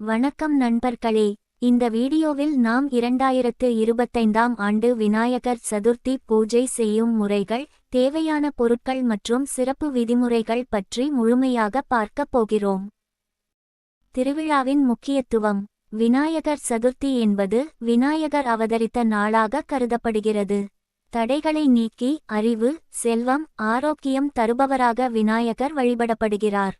வணக்கம் நண்பர்களே இந்த வீடியோவில் நாம் இரண்டாயிரத்து இருபத்தைந்தாம் ஆண்டு விநாயகர் சதுர்த்தி பூஜை செய்யும் முறைகள் தேவையான பொருட்கள் மற்றும் சிறப்பு விதிமுறைகள் பற்றி முழுமையாக பார்க்கப் போகிறோம். திருவிழாவின் முக்கியத்துவம். விநாயகர் சதுர்த்தி என்பது விநாயகர் அவதரித்த நாளாக கருதப்படுகிறது. தடைகளை நீக்கி அறிவு செல்வம் ஆரோக்கியம் தருபவராக விநாயகர் வழிபடப்படுகிறார்.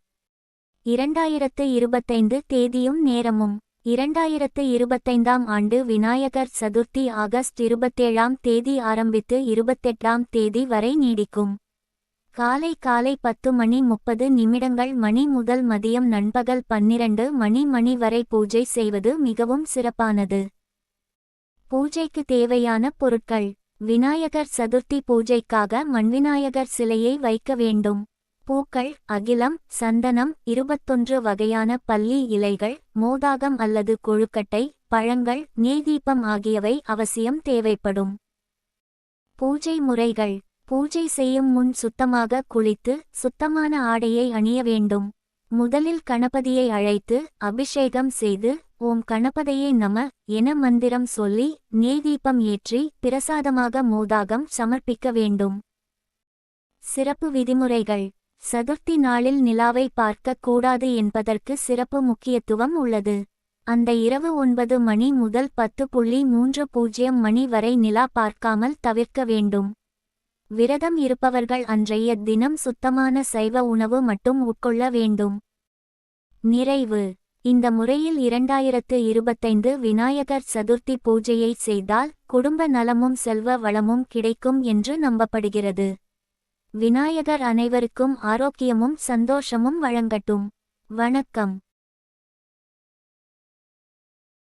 இரண்டாயிரத்து இருபத்தைந்து தேதியும் நேரமும். இரண்டாயிரத்து இருபத்தைந்தாம் ஆண்டு விநாயகர் சதுர்த்தி ஆகஸ்ட் இருபத்தேழாம் தேதி ஆரம்பித்து இருபத்தெட்டாம் தேதி வரை நீடிக்கும். காலை காலை பத்து மணி முப்பது நிமிடங்கள் மணி முதல் மதியம் நண்பகல் பன்னிரண்டு மணி மணி வரை பூஜை செய்வது மிகவும் சிறப்பானது. பூஜைக்கு தேவையான பொருட்கள். விநாயகர் சதுர்த்தி பூஜைக்காக மண்விநாயகர் சிலையை வைக்க வேண்டும். பூக்கள் அகிலம் சந்தனம் இருபத்தொன்று வகையான பல்லி இலைகள் மோதாகம் அல்லது கொழுக்கட்டை பழங்கள் நீதீபம் ஆகியவை அவசியம் தேவைப்படும். பூஜை முறைகள். பூஜை செய்யும் முன் சுத்தமாக குளித்து சுத்தமான ஆடையை அணிய வேண்டும். முதலில் கணபதியை அழைத்து அபிஷேகம் செய்து ஓம் கணபதையே நம என மந்திரம் சொல்லி நீதீபம் ஏற்றி பிரசாதமாக மோதாகம் சமர்ப்பிக்க வேண்டும். சிறப்பு விதிமுறைகள். சதுர்த்தி நாளில் நிலாவை பார்க்க கூடாது என்பதற்கு சிறப்பு முக்கியத்துவம் உள்ளது. அந்த இரவு ஒன்பது மணி முதல் பத்து புள்ளி மூன்று பூஜ்ஜியம் மணி வரை நிலா பார்க்காமல் தவிர்க்க வேண்டும். விரதம் இருப்பவர்கள் அன்றைய தினம் சுத்தமான சைவ உணவு மட்டும் உட்கொள்ள வேண்டும். நிறைவு. இந்த முறையில் இரண்டாயிரத்து இருபத்தைந்து விநாயகர் சதுர்த்தி பூஜையை செய்தால் குடும்ப நலமும் செல்வ வளமும் கிடைக்கும் என்று நம்பப்படுகிறது. விநாயகர் அனைவருக்கும் ஆரோக்கியமும் சந்தோஷமும் வழங்கட்டும். வணக்கம்.